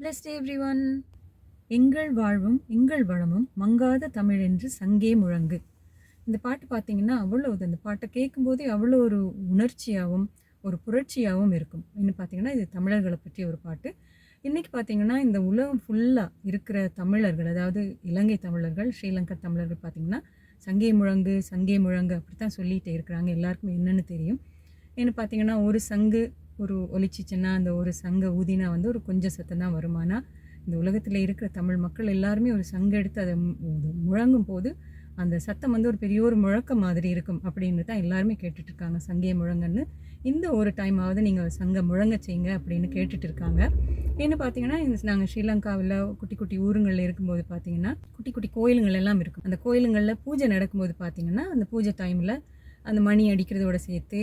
Blessed every one எங்கள் வாழ்வும் எங்கள் வளமும் மங்காத தமிழ் என்று சங்கே முழங்கு. இந்த பாட்டு பார்த்தீங்கன்னா அவ்வளோ இது அந்த பாட்டை கேட்கும்போதே அவ்வளோ ஒரு உணர்ச்சியாகவும் ஒரு புரட்சியாகவும் இருக்கும். இன்னும் பார்த்தீங்கன்னா இது தமிழர்களை பற்றிய ஒரு பாட்டு. இன்றைக்கி பார்த்தீங்கன்னா இந்த உலகம் ஃபுல்லாக இருக்கிற தமிழர்கள் அதாவது இலங்கை தமிழர்கள் ஸ்ரீலங்கா தமிழர்கள் பார்த்தீங்கன்னா சங்கே முழங்கு சங்கே முழங்கு அப்படி தான் சொல்லிகிட்டே இருக்கிறாங்க. எல்லாருக்குமே என்னென்னு தெரியும். ஏன்னு பார்த்தீங்கன்னா ஒரு சங்கு ஒரு ஒலிச்சிச்சுன்னா அந்த ஒரு சங்க ஊதினா வந்து ஒரு கொஞ்சம் சத்தம் தான் வருமானா இந்த உலகத்தில் இருக்கிற தமிழ் மக்கள் எல்லாருமே ஒரு சங்கு எடுத்து அதை முழங்கும் போது அந்த சத்தம் வந்து ஒரு பெரிய ஒரு முழக்கம் மாதிரி இருக்கும் அப்படின்னு தான் எல்லாருமே கேட்டுட்ருக்காங்க. சங்கே முழங்கன்னு. இந்த ஒரு டைமாவது நீங்கள் சங்க முழங்க செய்யுங்க அப்படின்னு கேட்டுட்டு இருக்காங்க என்ன பார்த்தீங்கன்னா நாங்கள் ஸ்ரீலங்காவில் குட்டி குட்டி ஊருங்களில் இருக்கும்போது பார்த்தீங்கன்னா குட்டி குட்டி கோயிலுங்கள் எல்லாம் இருக்கும். அந்த கோயிலுங்களில் பூஜை நடக்கும்போது பார்த்தீங்கன்னா அந்த பூஜை டைமில் அந்த மணி அடிக்கிறதோட சேர்த்து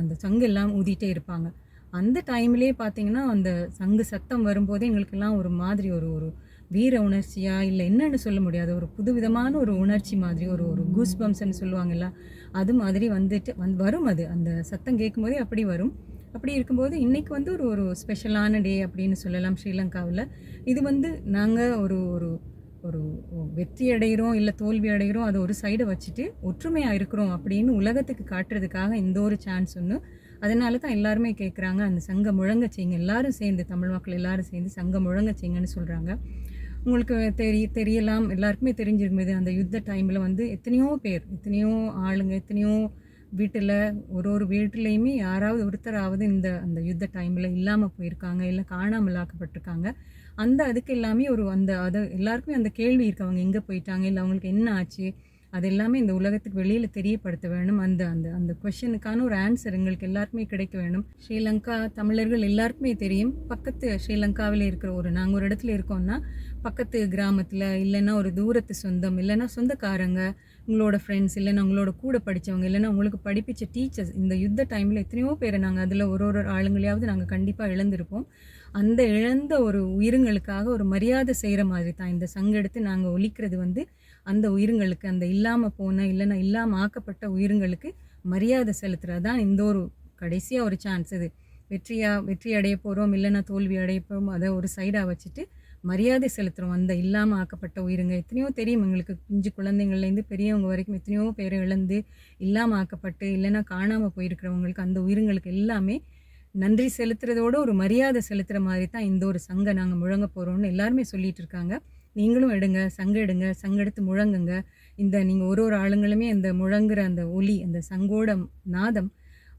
அந்த சங்கு எல்லாம் ஊதிட்டே இருப்பாங்க. அந்த டைம்லேயே பார்த்தீங்கன்னா அந்த சங்கு சத்தம் வரும்போதே எங்களுக்கெல்லாம் ஒரு மாதிரி ஒரு ஒரு வீர உணர்ச்சியா இல்லை என்னன்னு சொல்ல முடியாது. ஒரு புதுவிதமான ஒரு உணர்ச்சி மாதிரி ஒரு ஒரு கூஸ் பம்ப்ஸ்ன்னு சொல்லுவாங்கல்ல அது மாதிரி வந்துட்டு வந் வரும் அது. அந்த சத்தம் கேட்கும்போதே அப்படி வரும். அப்படி இருக்கும்போது இன்றைக்கி வந்து ஒரு ஒரு ஸ்பெஷலான டே அப்படின்னு சொல்லலாம் ஸ்ரீலங்காவில். இது வந்து நாங்கள் ஒரு ஒரு ஒரு வெற்றி அடைகிறோம் இல்லை தோல்வி அடைகிறோம் அதை ஒரு சைடை வச்சுட்டு ஒற்றுமையாக இருக்கிறோம் அப்படின்னு உலகத்துக்கு காட்டுறதுக்காக இந்த ஒரு சான்ஸ் ஒன்று அதனால தான் எல்லாருமே கேட்குறாங்க அந்த சங்கம் முழங்க செய்யுங்க எல்லாரும் சேர்ந்து தமிழ் மக்கள் எல்லாரும் சேர்ந்து சங்க முழங்க செய்யுங்கன்னு சொல்கிறாங்க உங்களுக்கு தெரிய தெரியலாம் எல்லாருக்குமே தெரிஞ்சிருக்குது அந்த யுத்த டைமில் வந்து எத்தனையோ பேர் எத்தனையோ ஆளுங்க எத்தனையோ வீட்டில் ஒரு ஒரு வீட்டிலையுமே யாராவது ஒருத்தராவது இந்த அந்த யுத்த டைமில் இல்லாமல் போயிருக்காங்க இல்லை காணாமல் ஆக்கப்பட்டிருக்காங்க. அந்த அதுக்கு எல்லாமே ஒரு அந்த அது எல்லாருக்குமே அந்த கேள்வி இருக்கு. அவங்க எங்கே போயிட்டாங்க இல்லை அவங்களுக்கு என்ன ஆச்சு அது எல்லாமே இந்த உலகத்துக்கு வெளியில் தெரியப்படுத்த வேணும். அந்த அந்த அந்த கொஷனுக்கான ஒரு ஆன்சர் எங்களுக்கு எல்லாருக்குமே கிடைக்க வேணும். ஸ்ரீலங்கா தமிழர்கள் எல்லாருக்குமே தெரியும். பக்கத்து ஸ்ரீலங்காவில் இருக்கிற ஒரு நாங்கள் ஒரு இடத்துல இருக்கோம்னா பக்கத்து கிராமத்தில் இல்லைன்னா ஒரு தூரத்து சொந்தம் இல்லைன்னா சொந்தக்காரங்க உங்களோட ஃப்ரெண்ட்ஸ் இல்லைன்னா உங்களோட கூட படித்தவங்க இல்லைன்னா உங்களுக்கு படிப்பிச்ச டீச்சர்ஸ் இந்த யுத்த டைமில் எத்தனையோ பேரை நாங்கள் அதில் ஒரு ஒரு ஆளுங்களையாவது நாங்கள் கண்டிப்பாக இழந்திருப்போம். அந்த இழந்த ஒரு உயிருங்களுக்காக ஒரு மரியாதை செய்கிற மாதிரி தான் இந்த சங்கெடுத்து நாங்கள் ஒழிக்கிறது வந்து அந்த உயிருங்களுக்கு அந்த இல்லாமல் போன இல்லைன்னா இல்லாமல் ஆக்கப்பட்ட உயிருங்களுக்கு மரியாதை செலுத்துறது தான் இந்த ஒரு கடைசியாக ஒரு சான்ஸ் இது. வெற்றியாக வெற்றி அடைய போகிறோம் இல்லைன்னா தோல்வி அடைய போகிறோம் அதை ஒரு சைடாக வச்சுட்டு மரியாதை செலுத்துகிறோம் அந்த இல்லாமல் ஆக்கப்பட்ட உயிருங்க. எத்தனையோ தெரியும் எங்களுக்கு. குஞ்சு குழந்தைங்கள்லேருந்து பெரியவங்க வரைக்கும் எத்தனையோ பேரை இழந்து இல்லாமல் ஆக்கப்பட்டு இல்லைன்னா காணாமல் போயிருக்கிறவங்களுக்கு அந்த உயிருங்களுக்கு எல்லாமே நன்றி செலுத்துறதோட ஒரு மரியாதை செலுத்துகிற மாதிரி தான் இந்த ஒரு சங்கம் நாங்கள் முழங்க போகிறோம்னு எல்லாருமே சொல்லிட்டு இருக்காங்க. நீங்களும் எடுங்க சங்க எடுங்க சங்கெடுத்து முழங்குங்க. இந்த நீங்கள் ஒரு ஒரு ஆளுங்களுமே அந்த முழங்குற அந்த ஒலி அந்த சங்கோட நாதம்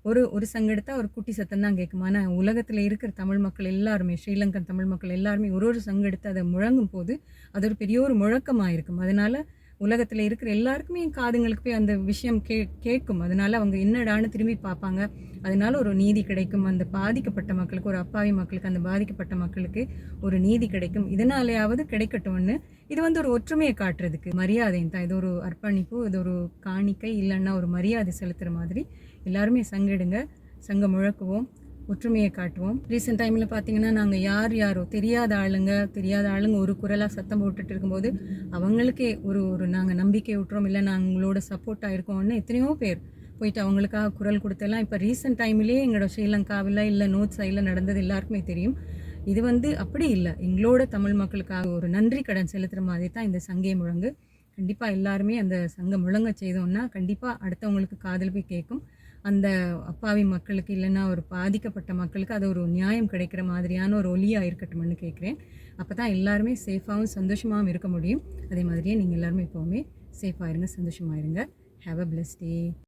ஒரு ஒரு சங்கெடுத்தால் ஒரு குட்டி சத்தம் தான் கேட்கும். ஆனால் உலகத்தில் இருக்கிற தமிழ் மக்கள் எல்லாருமே ஸ்ரீலங்கன் தமிழ் மக்கள் எல்லாருமே ஒரு ஒரு சங்கெடுத்து அதை முழங்கும் போது அது ஒரு பெரிய ஒரு முழக்கமாக இருக்கும் அதனால் உலகத்தில் இருக்கிற எல்லாருக்குமே காதுங்களுக்கு போய் அந்த விஷயம் கே கேட்கும். அதனால அவங்க என்னடான்னு திரும்பி பார்ப்பாங்க. அதனால ஒரு நீதி கிடைக்கும். அந்த பாதிக்கப்பட்ட மக்களுக்கு ஒரு அப்பாவி மக்களுக்கு அந்த பாதிக்கப்பட்ட மக்களுக்கு ஒரு நீதி கிடைக்கும். இதனாலேயாவது கிடைக்கட்டும்னு இது வந்து ஒரு ஒற்றுமையை காட்டுறதுக்கு மரியாதையும் தான். இது ஒரு அர்ப்பணிப்பு இது ஒரு காணிக்கை இல்லைன்னா ஒரு மரியாதை செலுத்துகிற மாதிரி. எல்லாருமே சங்கிடுங்க. சங்கம் முழக்குவோம். ஒற்றுமையை காட்டுவோம். ரீசெண்ட் டைமில் பார்த்தீங்கன்னா நாங்கள் யார் யாரோ தெரியாத ஆளுங்க தெரியாத ஆளுங்க ஒரு குரலாக சத்தம் போட்டுட்டு இருக்கும்போது அவங்களுக்கே ஒரு ஒரு நாங்கள் நம்பிக்கை விட்டுறோம் இல்லை நாங்கள் உங்களோட சப்போர்ட்டாக இருக்கோம்னு எத்தனையோ பேர் போயிட்டு அவங்களுக்காக குரல் கொடுத்தெல்லாம் இப்போ ரீசெண்ட் டைம்லேயே எங்களோட ஸ்ரீலங்காவில் இல்லை நோர்த் சைடில் நடந்தது எல்லாருக்குமே தெரியும். இது வந்து அப்படி இல்லை. எங்களோட தமிழ் மக்களுக்காக ஒரு நன்றி கடன் செலுத்துகிற மாதிரி தான் இந்த சங்கே முழங்கு. கண்டிப்பாக எல்லாருமே அந்த சங்கம் முழங்க செய்தோம்னா கண்டிப்பாக அடுத்தவங்களுக்கு காதல் போய் கேட்கும். அந்த அப்பாவி மக்களுக்கு இல்லைன்னா ஒரு பாதிக்கப்பட்ட மக்களுக்கு அது ஒரு நியாயம் கிடைக்கிற மாதிரியான ஒரு ஒலியாக இருக்கட்டும்னு கேட்குறேன் அப்போ தான் எல்லாருமே சேஃபாகவும் சந்தோஷமாகவும் இருக்க முடியும். அதே மாதிரியே நீங்கள் எல்லாருமே எப்போவுமே சேஃபாக இருங்க சந்தோஷமாக இருங்க. Have a plus day